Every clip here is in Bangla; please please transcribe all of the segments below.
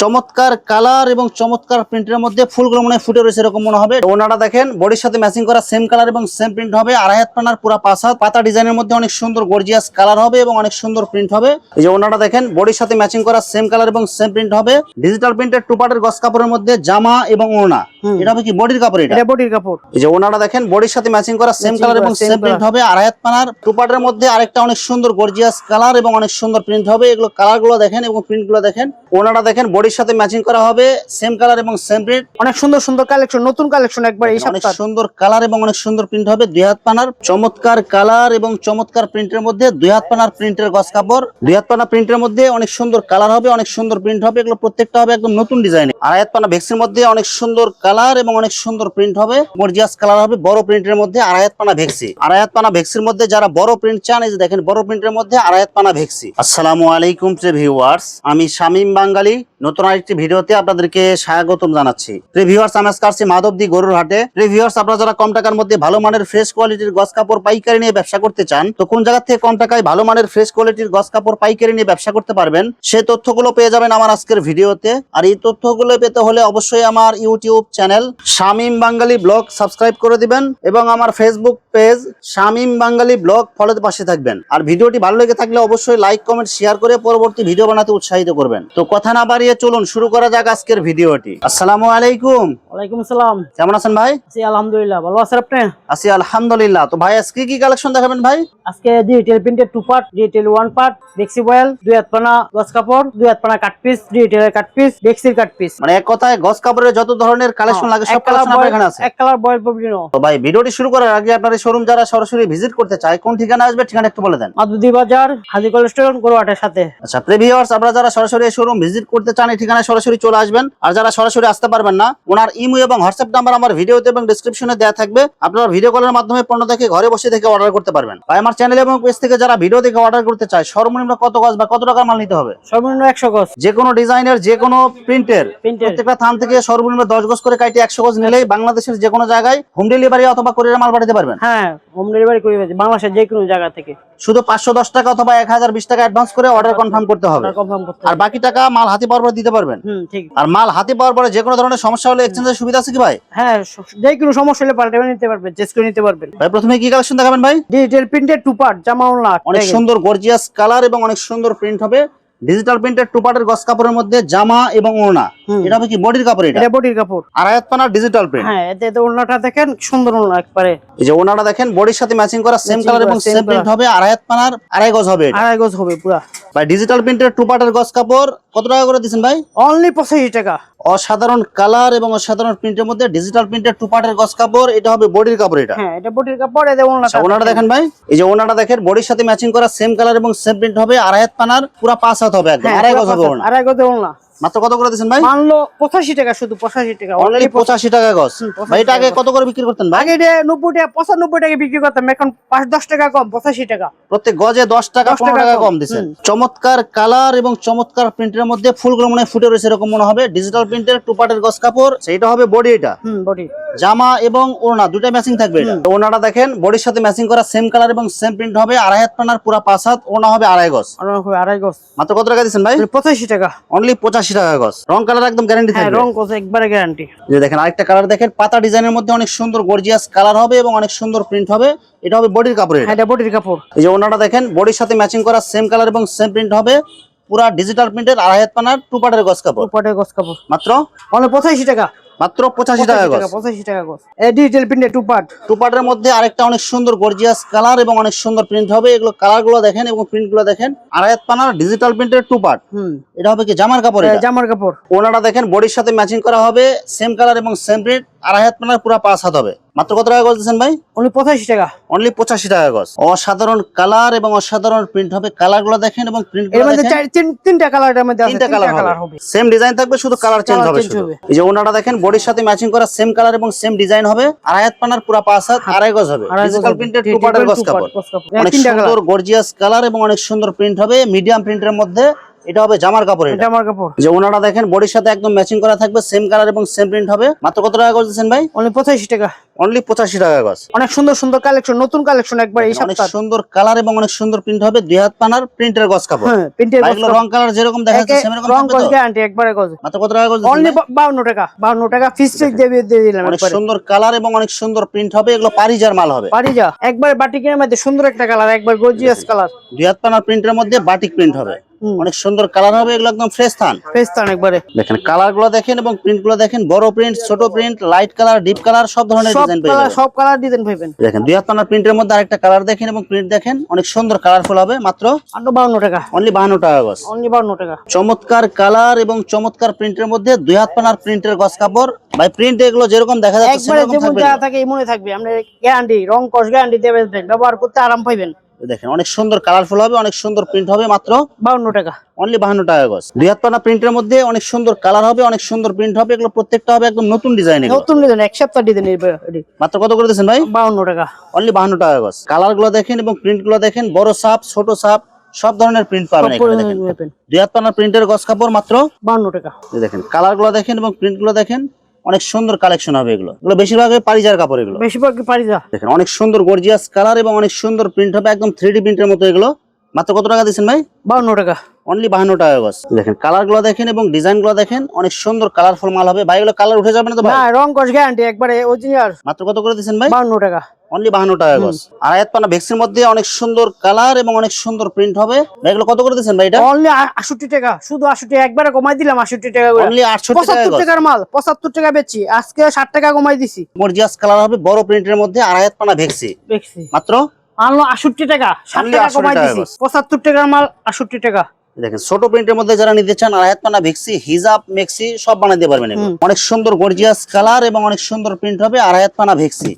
চমৎকার কালার এবং চমৎকার প্রিন্টের মধ্যে ফুলগুলো মনে ফুটে রয়েছে, এরকম মনে হবে। ওনারা দেখেন, বডির সাথে ম্যাচিং করা সেম কালার এবং সেম প্রিন্ট হবে। আড়াই হাত পানার পুরা পাশা পাতা ডিজাইনের মধ্যে অনেক সুন্দর গর্জিয়াস কালার হবে এবং অনেক সুন্দর প্রিন্ট হবে। এই যে ওনারা দেখেন, বডির সাথে ম্যাচিং করা সেম কালার এবং সেম প্রিন্ট হবে। ডিজিটাল প্রিন্টের টু পার্টের গস কাপড়ের মধ্যে জামা এবং হুম। এটা হবে কি বডির কাপড় এটা? বডির কাপড়। এই যে ওনারা দেখেন বডির সাথে ম্যাচিং করা সেম কালার এবং সেম প্রিন্ট। হবে। আড়াই হাত পানার টু মধ্যে আরেকটা অনেক সুন্দর গর্জিয়াস কালার এবং অনেক সুন্দর প্রিন্ট হবে। এগুলো কালারগুলো দেখেন এবং প্রিন্টগুলো দেখেন। ওনারা দেখেন বডির সাথে ম্যাচিং করা হবে সেম কালার এবং সেম প্রিন্ট অনেক সুন্দর সুন্দর কালেকশন নতুন কালেকশন একবার এই অনেক সুন্দর কালার এবং অনেক সুন্দর প্রিন্ট হবে। দুই হাত পানার চমৎকার কালার এবং চমৎকার প্রিন্টের মধ্যে দুই হাত পানার প্রিন্টের গস কাপড়। দুই হাত পানা প্রিন্টের মধ্যে অনেক সুন্দর কালার হবে অনেক সুন্দর প্রিন্ট হবে। এগুলো প্রত্যেকটা হবে একদম নতুন ডিজাইন আড়াই হাত পানা ভেক্সির মধ্যে অনেক সুন্দর কালার এবং অনেক সুন্দর প্রিন্ট হবে। গর্জিয়াস কালার হবে, বড় প্রিন্টের মধ্যে আড়াই হাত পানা ভেক্সি। আড়াই হাত পানা ভেক্সির মধ্যে যারা বড় প্রিন্ট চান, এই যে দেখেন বড় প্রিন্টের মধ্যে আড়াই হাত পানা ভেক্সি। আসসালামু আলাইকুম ভিউয়ার্স আমি শামীম বাঙ্গালি। নতুন আরেকটি ভিডিওতে আপনাদেরকে স্বাগতম জানাচ্ছি। প্রিয় ভিউয়ার্স আমি আজকে আসছি মাধবদী গরুর হাটে। প্রিয় ভিউয়ার্স আপনারা যারা কম টাকার মধ্যে ভালো মানের ফ্রেশ কোয়ালিটির গস কাপড় পাইকারি নিয়ে ব্যবসা করতে চান, তো কোন জায়গা থেকে কম টাকায় ভালো মানের ফ্রেশ কোয়ালিটির গস কাপড় পাইকারি নিয়ে ব্যবসা করতে পারবেন সেই তথ্যগুলো পেয়ে যাবেন আমার আজকের ভিডিওতে। আর এই তথ্যগুলো পেতে হলে অবশ্যই আমার YouTube channel Shamim Bangali vlog subscribe করে দিবেন এবং আমার Facebook page Shamim Bangali vlog ফলোতে পাশে থাকবেন। আর ভিডিওটি ভালো লেগে থাকলে অবশ্যই লাইক কমেন্ট শেয়ার করে পরবর্তী ভিডিও বানাতে উৎসাহিত করবেন। তো কথা না বাড়িয়ে চলুন শুরু করা যাক আজকের ভিডিওটি। আসসালামু আলাইকুম। ওয়ালাইকুম আসসালাম। কেমন আছেন ভাই? জি আলহামদুলিল্লাহ ভালো আছেন আপনি? আছি আলহামদুলিল্লাহ। তো ভাই আজকে কি কালেকশন দেখাবেন ভাই? আজকে ডিজিটাল প্রিন্টের two part digital one part বেক্সি বয়েল দুই হাত পানা গস কাপড় দুই হাত পানা কাট পিস ডিজিটালের কাট পিস বেক্সির কাট পিস মানে এক কথায় গস কাপড়ের যত ধরনের কালেকশন লাগে সব কালেকশন আপনার এখানে আছে। এক কালার বয়েল তো ভাই ভিডিওটি শুরু করার আগে আপনার শোরুম যারা সরাসরি ভিজিট করতে চায় কোন ঠিকানা আসবে ঠিকানা একটু বলে দেন। বাজার হাজি সাথে। আচ্ছা প্রিভিউয়ার্স আপনারা যারা সরাসরি শোরুম ভিজিট করতে চান এই সরাসরি চলে আসবেন। আর যারা সরাসরি আসতে পারবেন না ওনার ইমো এবং হোয়াটসঅ্যাপ নাম্বার আমার ভিডিওতে এবং ডেসক্রিপশনে দেওয়া থাকবে। আপনারা ভিডিও কলের মাধ্যমে পণ্য দেখে ঘরে বসে থেকে অর্ডার করতে পারবেন। ভাই আমার চ্যানেল এবং পেজ থেকে যারা ভিডিও দেখে অর্ডার করতে চায় সর্বনিম্ন কত গজ বা কত টাকার মাল নিতে হবে? সর্বনিম্ন একশো গজ। যে কোনো ডিজাইনের যে কোনো প্রিন্টের। প্রত্যেকটা থান থেকে সর্বনিম্ন দশ গজ করে কাইটে একশো গজ নিলেই বাংলাদেশের যে কোনো জায়গায় হোম ডেলিভারি অথবা কোরিয়ার মাল পাঠাতে পারবেন। হ্যাঁ হোম ডেলিভারি করে বাংলাদেশের যে কোনো জায়গা থেকে। শুধু পাঁচশো দশ টাকা অথবা এক হাজার বিশ টাকা অ্যাডভান্স করে অর্ডার কনফার্ম করতে হবে। আর বাকি টাকা মাল হাতে পাওয়ার পর দিতে পারবেন। ঠিক। আর মাল হাতে পাওয়ার পরে যে কোনো ধরনের সমস্যা হলে এক্সচেঞ্জের সুবিধা আছে কি ভাই? হ্যাঁ যে কোনো সমস্যা হলে পাল্টে নিতে পারবেন চেঞ্জ করে নিতে পারবেন। ভাই প্রথমে কি কালেকশন দেখাবেন ভাই? ডিজিটাল প্রিন্টের টু পার্ট জামা ওড়না অনেক সুন্দর গর্জিয়াস কালার এবং অনেক সুন্দর প্রিন্ট হবে। ডিজিটাল প্রিন্টের টু পার্টের গস কাপড়ের মধ্যে জামা এবং ওড়না। এটা হবে কি বডির কাপড় এটা? এটা বডির কাপড়। আড়াইয়াত পানার ডিজিটাল প্রিন্ট হ্যাঁ এতে ওড়নাটা দেখেন সুন্দর ওড়না একবারে। এই যে ওড়নাটা দেখেন বডির সাথে ম্যাচিং করা সেম কালার এবং সেম প্রিন্ট হবে হবে আয়াত পানার আড়াই গজ হবে আড়াই গজ হবে পুরো। ভাই ডিজিটাল প্রিন্টের টু পার্টের গস কাপড় কত টাকা করে দিবেন ভাই? অনলি পঁচাশি টাকা। অসাধারণ কালার এবং অসাধারণ প্রিন্টের মধ্যে ডিজিটাল প্রিন্টের টু পার্টের গস কাপড় এটা হবে বডির কাপড় এটা। হ্যাঁ এটা বডির কাপড় এটা আচ্ছা ওনাটা দেখেন ভাই। এই যে ওনাটা দেখেন বডির সাথে ম্যাচিং করা সেম কালার এবং সেম প্রিন্ট হবে আড়াই হাত পানার পুরো পাঁচ হাত হবে একদম হ্যাঁ, আড়াই গজ হবে ওনা আড়াই গজ ওড়না মাত্র কত করে দিচ্ছেন ভাই? মানলো পঁচাশি টাকা শুধু পঁচাশি টাকা অনলি পঁচাশি। টাকা 85 ভাই এটা আগে কত করে বিক্রি করতেন ভাই? আগে নব্বই টাকা পঁচানব্বই টাকা বিক্রি করতাম এখন পাঁচ দশ টাকা কম পঁচাশি টাকা। প্রত্যেক গজে দশ টাকা 10 পনেরো টাকা কম। দিচ্ছেন চমৎকার কালার এবং চমৎকার প্রিন্টের মধ্যে ফুলগুলো মনে ফুটে রয়েছে এরকম মনে হবে। ডিজিটাল প্রিন্টের টু পার্টের গস কাপড় সেইটা হবে বডি এটা। বডি জামা এবং ওড়না দুটা ম্যাচিং থাকবে এটা। ওড়নাটা দেখেন বডির সাথে ম্যাচিং করা সেম কালার এবং সেম প্রিন্ট হবে। আড়াই হাত পানার পুরা পাঁচ হাত ওড়না হবে আড়াই গজ। আড়াই গজ। মাত্র কত টাকা দিচ্ছেন ভাই? পঁচাশি টাকা। অনলি পঁচাশি টাকা গজ। রং কালার একদম গ্যারান্টি থাকবে। রং কত একবারে গ্যারান্টি যে দেখেন আরেকটা কালার দেখেন পাতা ডিজাইনের মধ্যে অনেক সুন্দর গর্জিয়াস কালার হবে এবং অনেক সুন্দর প্রিন্ট হবে। এটা হবে বডির কাপড়ের। হ্যাঁ এটা বডির কাপড়। এই যে ওনাটা দেখেন বডির সাথে ম্যাচিং করা সেম কালার এবং সেম প্রিন্ট হবে। পুরা ডিজিটাল প্রিন্টের আড়াই হাত পানার টু পাটের গজ কাপড়। পটের গজ কাপড়। মাত্র? অনলি পঁচাশি টাকা। মাত্র পঁচাশি টাকা গজ। পঁচাশি টাকা গজ। ডিজিটাল প্রিন্টের টু পার্ট টু পার্টের মধ্যে আরেকটা অনেক সুন্দর গর্জিয়াস কালার এবং অনেক সুন্দর প্রিন্ট হবে। এগুলো কালারগুলো দেখেন এবং প্রিন্টগুলো দেখেন। আড়াইয়াত পানার ডিজিটাল প্রিন্টের টু পার্ট এটা হবে কি জামার কাপড় এটা? জামার কাপড়। ওনাটা দেখেন বডির সাথে ম্যাচিং করা হবে। সেম কালার এবং সেম প্রিন্ট আড়াইয়াত পানার পুরো পাঁচ হাত হবে। মাত্র কত টাকা গজ দিচ্ছেন ভাই? অনলি পঁচাশি টাকা। অনলি পঁচাশি টাকা গজ। অসাধারণ কালার এবং অসাধারণ প্রিন্ট হবে। কালারগুলো দেখেন। এবং প্রিন্ট তিনটা কালার তিনটা কালার হবে। সেম ডিজাইন থাকবে শুধু কালার চেঞ্জ হবে। এই যে ওনাটা দেখেন বডির সাথে ম্যাচিং করা সেম কালার এবং সেম ডিজাইন হবে। আড়াই হাত পানার পুরা পাঁচ হাত আড়াই গজ হবে। আড়াই গজ ডিজিটাল হবে। টু পার্টের গজ কাপড়। হ্যাঁ, অনেক সুন্দর গর্জিয়াস কালার এবং অনেক সুন্দর প্রিন্ট হবে। মিডিয়াম প্রিন্টের মধ্যে এটা হবে জামার কাপড় আমার কাপড়। যে ওনারা দেখেন বডির সাথে একদম ম্যাচিং করা থাকবে সেম কালার এবং সেম প্রিন্ট হবে। মাত্র কত টাকা করে দিচ্ছেন ভাই? অনলি পঁচাশি টাকা। অনলি পঁচাশি টাকা গজ অনেক সুন্দর সুন্দর কালেকশন নতুন কালেকশন একবার এই অনেক সুন্দর কালার এবং অনেক সুন্দর প্রিন্ট হবে। দুই হাত পানার প্রিন্টের গজ কাপড়। হ্যাঁ প্রিন্টের রং কালার যেরকম দেখা যাচ্ছে রং গ্যারান্টি একবারে মাত্র কত টাকা গজ অনলি দিচ্ছেন ভাই? বাউন্ন টাকা। বাউন্ন টাকা ফিস চেক দিয়ে দিয়ে দিলাম অনেক সুন্দর কালার এবং অনেক সুন্দর প্রিন্ট হবে। এগুলো পারিজার মাল হবে। পারি যা একবার বাটিকের মধ্যে সুন্দর একটা কালার একবার গর্জিয়াস কালার দুই হাত পানার প্রিন্টের মধ্যে বাটিক প্রিন্ট হবে। অনেক সুন্দর কালার হবে এগুলো একদম ফ্রেশ থান। ফেস্তান একবারে। দেখেন কালারগুলো দেখেন এবং প্রিন্টগুলো দেখেন বড় প্রিন্ট ছোট print light colour deep colour সব ধরনের ডিজাইন পেয়ে যাবেন। সব কালার ডিজাইন পাইবেন। দেখেন দুই হাত প্রিন্টের মধ্যে আরেকটা কালার দেখেন এবং প্রিন্ট দেখেন অনেক সুন্দর কালারফুল হবে মাত্র আটশো বাউন্ন টাকা। অনলি বাহান্ন টাকা গজ। অনলি বাউন্ন টাকা। চমৎকার কালার এবং চমৎকার প্রিন্টের মধ্যে দুই হাত পানার প্রিন্টের গজ কাপড়। ভাই প্রিন্ট এগুলো যেরকম দেখা যাচ্ছে একবারে সেরকম যেমন থাকবে। যা থাকে মনে থাকবে। আমরা গ্যারান্টি রং কস গ্যারান্টি দেবেন ব্যবহার করতে আরাম পাইবেন। দেখেন অনেক সুন্দর কালারফুল হবে অনেক সুন্দর প্রিন্ট হবে মাত্র বাউন্ন টাকা। অনলি বাহান্ন টাকা গজ। দুই হাত পানা প্রিন্টের মধ্যে অনেক সুন্দর কালার হবে অনেক সুন্দর প্রিন্ট হবে এগুলো প্রত্যেকটা হবে একদম নতুন ডিজাইন নতুন ডিজাইন এক সপ্তাহ ডিজাইন মাত্র কত করে দিচ্ছেন ভাই? বাউন্ন টাকা। অনলি বাহান্ন টাকা গজ। কালারগুলো দেখেন এবং প্রিন্টগুলো দেখেন বড় সাপ ছোট সাপ সব ধরনের প্রিন্ট পাবেন এখানে দেখেন। দুই হাত পানার প্রিন্টের গজ কাপড় মাত্র বাউন্ন টাকা। দেখেন কালারগুলো দেখেন এবং প্রিন্টগুলো দেখেন। অনেক সুন্দর কালেকশন হবে এগুলো। এগুলো বেশিরভাগ পারিজার কাপড় এগুলো। বেশিরভাগ পারিজা দেখেন অনেক সুন্দর গর্জিয়াস কালার এবং অনেক সুন্দর প্রিন্ট হবে একদম থ্রি ডি প্রিন্টের মতো এগুলো। মাত্র কত টাকা দিচ্ছেন ভাই? বাহান্ন টাকা। অনলি বাহান্ন টাকা গজ। দেখেন কালারগুলো দেখেন এবং ডিজাইনগুলো দেখেন অনেক সুন্দর কালারফুল মাল হবে। ভাই এগুলো কালার উঠে যাবে না তো ভাই? রং কস গ্যারান্টি একবারে অরিজিনাল মাত্র কত করে দিচ্ছেন ভাই? বাউন্ন টাকা। অনলি বাহান্ন টাকা গজ আর আয়াত পানা ভ্যাকসিন মধ্যে অনেক সুন্দর কালার এবং অনেক সুন্দর প্রিন্ট হবে। এগুলো কত করে দিচ্ছেন ভাই এটা? অনলি আষট্টি টাকা শুধু আষট্টি একবারে কমাই দিলাম আষট্টি টাকা অনলি আটষট্টি পঁচাত্তর টাকার মাল পঁচাত্তর টাকা বেচছি আজকে ষাট টাকা কমাই দিছি। গর্জিয়াস কালার হবে বড় প্রিন্টের মধ্যে আর আয়াত পানা ভ্যাকসি মাত্র? আনলো আষট্টি টাকা ষাট টাকা কমাই দিছি। পঁচাত্তর টাকার মাল আষট্টি টাকা। দেখেন ছোট প্রিন্টের মধ্যে যারা নিতে চান আয়াত পানা ভেক্সি হিজাব মেক্সি সব বানাতে পারবেন অনেক সুন্দর গর্জিয়াস কালার এবং অনেক সুন্দর প্রিন্ট হবে আর আয়াত পানা ভেক্সি।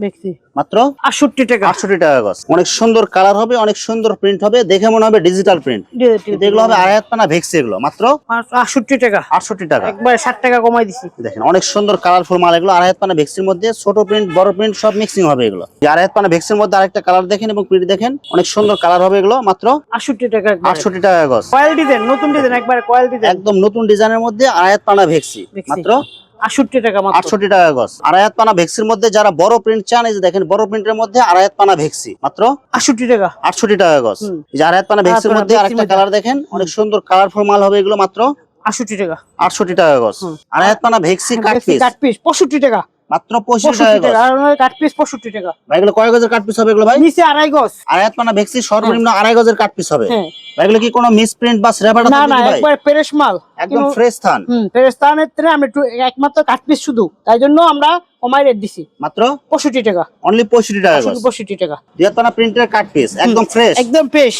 মাত্র আষট্টি টাকা। আটষট্টি টাকা গজ। অনেক সুন্দর কালার হবে অনেক সুন্দর প্রিন্ট হবে দেখে মনে হবে ডিজিটাল প্রিন্ট এগুলো হবে আড়াই পানা ভেক্সি এগুলো। মাত্র আষট্টি টাকা। আটষট্টি টাকা। একবারে ষাট টাকা কমাই দিছি। দেখেন অনেক সুন্দর কালারফুল মাল এগুলো আড়াই পানা ভেক্সির মধ্যে ছোট প্রিন্ট বড় প্রিন্ট সব মিক্সিং হবে এগুলো। আড়াই পানা ভেক্সির মধ্যে আরেকটা কালার দেখেন এবং প্রিন্ট দেখেন অনেক সুন্দর কালার হবে এগুলো মাত্র আষট্টি টাকা আটষট্টি টাকা গজ। কয়েল ডিজাইন নতুন ডিজাইন একবারে কয়েল ডিজাইন। একদম নতুন ডিজাইনের মধ্যে হাত পানা ভেক্সি। মাত্র আষট্টি টাকা মাত্র। আটষট্টি টাকা গজ। আড়াই হাত পানা ভেক্সির মধ্যে যারা বড় প্রিন্ট চান এই যে দেখেন বড় প্রিন্টের মধ্যে আড়াই হাত পানা ভেক্সি মাত্র আষট্টি টাকা। আটষট্টি টাকা গজ। এই যে আড়াই পানা ভেক্সির মধ্যে আরেকটা কালার দেখেন অনেক সুন্দর কালারফুল মাল হবে এগুলো মাত্র আষট্টি টাকা। আটষট্টি টাকা গজ। হুম। আড়াই পানা ভেক্সি কাট পিস। কাট পিস পঁয়ষট্টি টাকা। মাত্র পঁয়ষট্টি টাকা টাকা গজ। আর কাট পিস পঁয়ষট্টি টাকা। ভাই এগুলো কয় গজের কাট পিস হবে এগুলো ভাই? নিচে আড়াই গজ। আড়াই হাত পানা ভেক্সি সর্বনিম্ন আড়াই গজের কাট পিস হবে। হ্যাঁ। ভাই এগুলো কি কোনো মিস বা স্রেফাটা না না থাকবে কি ভাই? একবার পেরেশ মাল। একদম ফ্রেশ থান। হুম ফেরেস্তানের থেকে আমরা একমাত্র পিস শুধু। তাই জন্য আমরা কমাই রেট দিছি। মাত্র? পঁয়ষট্টি টাকা। অনলি পঁয়ষট্টি টাকা পঁয়ষট্টি টাকা। দুই হাত পানা প্রিন্টের পিস একদম ফ্রেশ একদম পেশ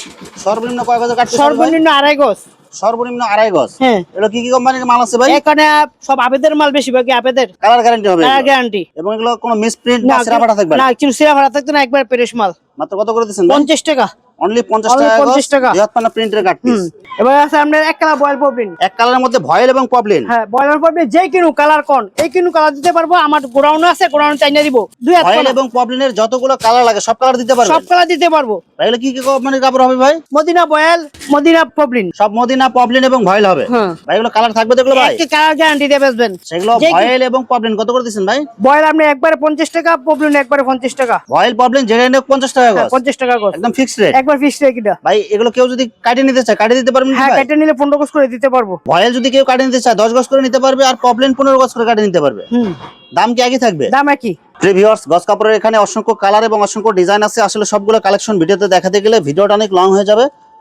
সর্বনিম্ন কয় গজের কাট পিস সর্বনিম্ন আড়াই গজ। সর্বনিম্ন আড়াই গজ। হ্যাঁ। এগুলো কি কি কোম্পানির মাল আছে ভাই? এখানে সব আবেদের মাল বেশিরভাগই আবেদের? কালার গ্যারান্টি হবে কালার গ্যারান্টি এবং এগুলো কোনো মিসপ্রিন্ট সিরা ফাটা থাকবে না? কিছু সিরা ভাড়া থাকবে না একবার পেরেশ মাল। মাত্র কত করে দিচ্ছেন ভাই? পঞ্চাশ টাকা। অনলি পঞ্চাশ Only টাকা 50 টাকা। দুই প্রিন্টের কাট পিস এবার আছে আপনার এক কালার বয়েল পপলিন এক কালারের মধ্যে ভয়েল এবং পপলিন হ্যাঁ বয়েল পপলিন যে কিনু কালার কোন এই কিনু কালার দিতে পারব আমার গোডাউন আছে গোডাউন চাইনা দিব। দুই হাত ভয়েল এবং পপলিনের যতগুলো কালার লাগে সব কালার দিতে পারবেন? সব কালার দিতে পারব। এগুলো কি কি কোম্পানির কাপড় হবে ভাই? মদিনা বয়েল মদিনা পপলিন সব মদিনা পপলিন এবং ভয়েল হবে। হ্যাঁ। ভাই এগুলো কালার থাকবে দেখল ভাই? একটি কালার গ্যারান্টি দিয়ে বেচবেন। সেগুলো ভয়েল এবং পপলিন কত করে দিচ্ছেন ভাই? বয়েল আপনি একবারে পঞ্চাশ টাকা পপলিন একবারে পঞ্চাশ টাকা। ভয়েল পপলিন যেটা নিয়ে পঞ্চাশ টাকা গজ। পঞ্চাশ টাকা একদম ফিক্সড রেট একবার ফিক্স রেখে ভাই এগুলো কেউ যদি কাটে নিতে চায় কাটে দিতে পারবেন হ্যাঁ কেটে নিলে পনেরো গজ করে দিতে পারব। ভয়েল যদি কেউ কাটে নিতে চায় দশ গজ করে নিতে পারবে আর পপলেন পনেরো গজ করে কাটে নিতে পারবে। হুম। দাম কি একই থাকবে? দাম একই। প্রিভিউয়ার্স গজ কাপড়ের এখানে অসংখ্য কালার এবং অসংখ্য ডিজাইন আছে। আসলে সবগুলো কালেকশন ভিডিওতে দেখাতে গেলে ভিডিওটা অনেক লং হয়ে যাবে।